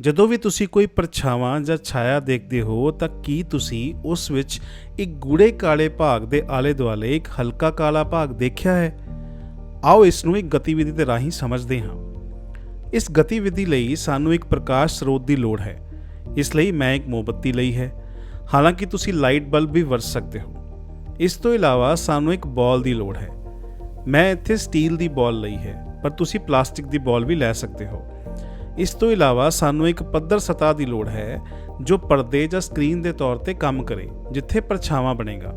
ਜਦੋਂ ਵੀ ਤੁਸੀਂ ਕੋਈ ਪਰਛਾਵਾਂ ਜਾਂ ਛਾਇਆ ਦੇਖਦੇ ਹੋ, ਤਾਂ ਕੀ ਤੁਸੀਂ ਉਸ ਵਿੱਚ ਇੱਕ ਗੂੜੇ ਕਾਲੇ ਭਾਗ ਦੇ ਆਲੇ ਦੁਆਲੇ ਇੱਕ ਹਲਕਾ ਕਾਲਾ ਭਾਗ ਦੇਖਿਆ ਹੈ? ਆਓ ਇਸ ਨੂੰ ਇੱਕ ਗਤੀਵਿਧੀ ਦੇ ਰਾਹੀਂ ਸਮਝਦੇ ਹਾਂ। ਇਸ ਗਤੀਵਿਧੀ ਲਈ ਸਾਨੂੰ ਇੱਕ ਪ੍ਰਕਾਸ਼ ਸਰੋਤ ਦੀ ਲੋੜ ਹੈ। ਇਸ ਲਈ ਮੈਂ ਇੱਕ ਮੋਮਬੱਤੀ ਲਈ ਹੈ। ਹਾਲਾਂਕਿ ਤੁਸੀਂ ਲਾਈਟ ਬਲਬ ਵੀ ਵਰਤ ਸਕਦੇ ਹੋ। ਇਸ ਤੋਂ ਇਲਾਵਾ ਸਾਨੂੰ ਇੱਕ ਬਾਲ ਦੀ ਲੋੜ ਹੈ। ਮੈਂ ਇੱਥੇ ਸਟੀਲ ਦੀ ਬਾਲ ਲਈ ਹੈ, ਪਰ ਤੁਸੀਂ ਪਲਾਸਟਿਕ ਦੀ ਬਾਲ ਵੀ ਲੈ ਸਕਦੇ ਹੋ। ਇਸ ਤੋਂ ਇਲਾਵਾ ਸਾਨੂੰ ਇੱਕ ਪੱਧਰ ਸਤਹ ਦੀ ਲੋੜ ਹੈ, ਜੋ ਪਰਦੇ ਜਾਂ ਸਕਰੀਨ ਦੇ ਤੌਰ ਤੇ ਕੰਮ ਕਰੇ, ਜਿੱਥੇ ਪਰਛਾਵਾਂ ਬਣੇਗਾ।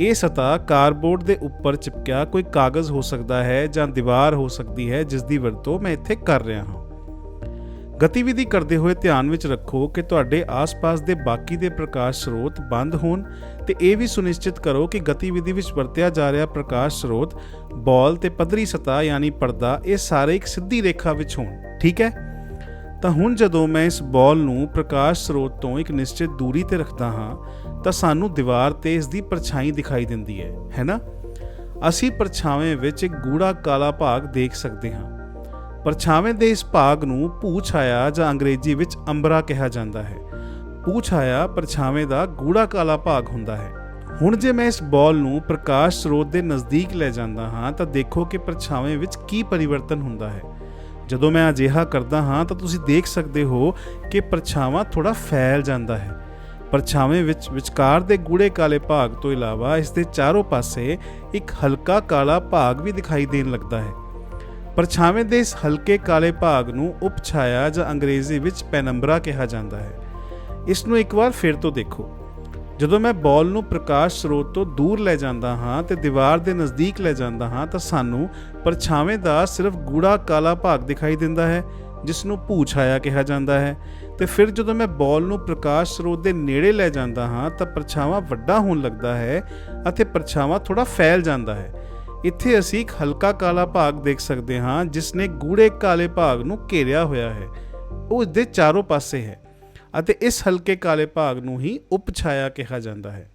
ਇਹ ਸਤਹ ਕਾਰਬੋਰਡ ਦੇ ਉੱਪਰ ਚਿਪਕਿਆ ਕੋਈ ਕਾਗਜ਼ ਹੋ ਸਕਦਾ ਹੈ ਜਾਂ ਦੀਵਾਰ ਹੋ ਸਕਦੀ ਹੈ, ਜਿਸ ਦੀ ਵਰਤੋਂ ਮੈਂ ਇੱਥੇ ਕਰ ਰਿਹਾ ਹਾਂ। ਗਤੀਵਿਧੀ ਕਰਦੇ ਹੋਏ ਧਿਆਨ ਵਿੱਚ ਰੱਖੋ ਕਿ ਤੁਹਾਡੇ ਆਸ-ਪਾਸ ਦੇ ਬਾਕੀ ਦੇ ਪ੍ਰਕਾਸ਼ ਸਰੋਤ ਬੰਦ ਹੋਣ ਤੇ ਇਹ ਵੀ ਸੁਨਿਸ਼ਚਿਤ ਕਰੋ ਕਿ ਗਤੀਵਿਧੀ ਵਿੱਚ ਵਰਤਿਆ ਜਾ ਰਿਹਾ ਪ੍ਰਕਾਸ਼ ਸਰੋਤ, ਬਾਲ ਤੇ ਪੱਧਰੀ ਸਤਹ ਯਾਨੀ ਪਰਦਾ, ਇਹ ਸਾਰੇ ਇੱਕ ਸਿੱਧੀ ਰੇਖਾ ਵਿੱਚ ਹੋਣ। ਠੀਕ ਹੈ? ਤਾਂ ਹੁਣ ਜਦੋਂ ਮੈਂ ਇਸ ਬਾਲ ਨੂੰ ਪ੍ਰਕਾਸ਼ ਸਰੋਤ ਤੋਂ ਇੱਕ ਨਿਸ਼ਚਿਤ ਦੂਰੀ ਤੇ ਰੱਖਦਾ ਹਾਂ, ਤਾਂ ਸਾਨੂੰ ਦੀਵਾਰ ਤੇ ਇਸ ਦੀ ਪਰਛਾਈ ਦਿਖਾਈ ਦਿੰਦੀ ਹੈ ਹੈਨਾ ਅਸੀਂ ਪਰਛਾਵੇਂ ਵਿੱਚ ਇੱਕ ਗੂੜਾ ਕਾਲਾ ਭਾਗ ਦੇਖ ਸਕਦੇ ਹਾਂ। ਪਰਛਾਵੇਂ ਦੇ ਇਸ ਭਾਗ ਨੂੰ ਭੂਛਾਇਆ ਜਾਂ ਅੰਗਰੇਜ਼ੀ ਵਿੱਚ ਅੰਬਰਾ ਕਿਹਾ ਜਾਂਦਾ ਹੈ। ਭੂਛਾਇਆ ਪਰਛਾਵੇਂ ਦਾ ਗੂੜਾ ਕਾਲਾ ਭਾਗ ਹੁੰਦਾ ਹੈ। ਹੁਣ ਜੇ ਮੈਂ ਇਸ ਬਾਲ ਨੂੰ ਪ੍ਰਕਾਸ਼ ਸਰੋਤ ਦੇ ਨਜ਼ਦੀਕ ਲੈ ਜਾਂਦਾ ਹਾਂ, ਤਾਂ ਦੇਖੋ ਕਿ ਪਰਛਾਵੇਂ ਵਿੱਚ ਕੀ ਪਰਿਵਰਤਨ ਹੁੰਦਾ ਹੈ। ਜਦੋਂ ਮੈਂ ਅਜਿਹਾ ਕਰਦਾ ਹਾਂ ਤਾਂ ਤੁਸੀਂ ਦੇਖ ਸਕਦੇ ਹੋ ਕਿ ਪਰਛਾਵਾਂ ਥੋੜਾ ਫੈਲ ਜਾਂਦਾ ਹੈ। ਪਰਛਾਵੇਂ ਵਿੱਚ ਵਿਚਕਾਰ ਦੇ ਗੂੜੇ ਕਾਲੇ ਭਾਗ ਤੋਂ ਇਲਾਵਾ ਇਸ ਦੇ ਚਾਰੋਂ ਪਾਸੇ ਇੱਕ ਹਲਕਾ ਕਾਲਾ ਭਾਗ ਵੀ ਦਿਖਾਈ ਦੇਣ ਲੱਗਦਾ ਹੈ। ਪਰਛਾਵੇਂ ਦੇ ਇਸ ਹਲਕੇ ਕਾਲੇ ਭਾਗ ਨੂੰ ਉਪਛਾਇਆ ਜਾਂ ਅੰਗਰੇਜ਼ੀ ਵਿੱਚ ਪੈਨੰਬਰਾ ਕਿਹਾ ਜਾਂਦਾ ਹੈ। ਇਸ ਨੂੰ ਇੱਕ ਵਾਰ ਫਿਰ ਤੋਂ ਦੇਖੋ। ਜਦੋਂ ਮੈਂ ਬਾਲ ਨੂੰ ਪ੍ਰਕਾਸ਼ ਸਰੋਤ ਤੋਂ ਦੂਰ ਲੈ ਜਾਂਦਾ ਹਾਂ ਤੇ ਦੀਵਾਰ ਦੇ ਨਜ਼ਦੀਕ ਲੈ ਜਾਂਦਾ ਹਾਂ ਤਾਂ ਸਾਨੂੰ ਪਰਛਾਵੇਂ ਦਾ ਸਿਰਫ ਗੂੜਾ ਕਾਲਾ ਭਾਗ ਦਿਖਾਈ ਦਿੰਦਾ ਹੈ, ਜਿਸ ਨੂੰ ਭੂ ਛਾਇਆ ਕਿਹਾ ਜਾਂਦਾ ਹੈ। ਤੇ ਫਿਰ ਜਦੋਂ ਮੈਂ ਬਾਲ ਨੂੰ ਪ੍ਰਕਾਸ਼ ਸਰੋਤ ਦੇ ਨੇੜੇ ਲੈ ਜਾਂਦਾ ਹਾਂ ਤਾਂ ਪਰਛਾਵਾਂ ਵੱਡਾ ਹੋਣ ਲੱਗਦਾ ਹੈ ਅਤੇ ਪਰਛਾਵਾਂ ਥੋੜਾ ਫੈਲ ਜਾਂਦਾ ਹੈ। ਇੱਥੇ ਅਸੀਂ ਇੱਕ ਹਲਕਾ ਕਾਲਾ ਭਾਗ ਦੇਖ ਸਕਦੇ ਹਾਂ, ਜਿਸ ਨੇ ਗੂੜੇ ਕਾਲੇ ਭਾਗ ਨੂੰ ਘੇਰਿਆ ਹੋਇਆ ਹੈ। ਉਹ ਇਸ ਦੇ ਚਾਰੋਂ ਪਾਸੇ ਹੈ। ਅਤੇ ਇਸ ਹਲਕੇ ਕਾਲੇ ਭਾਗ ਨੂੰ ਹੀ ਉਪਛਾਇਆ ਕਿਹਾ ਜਾਂਦਾ ਹੈ।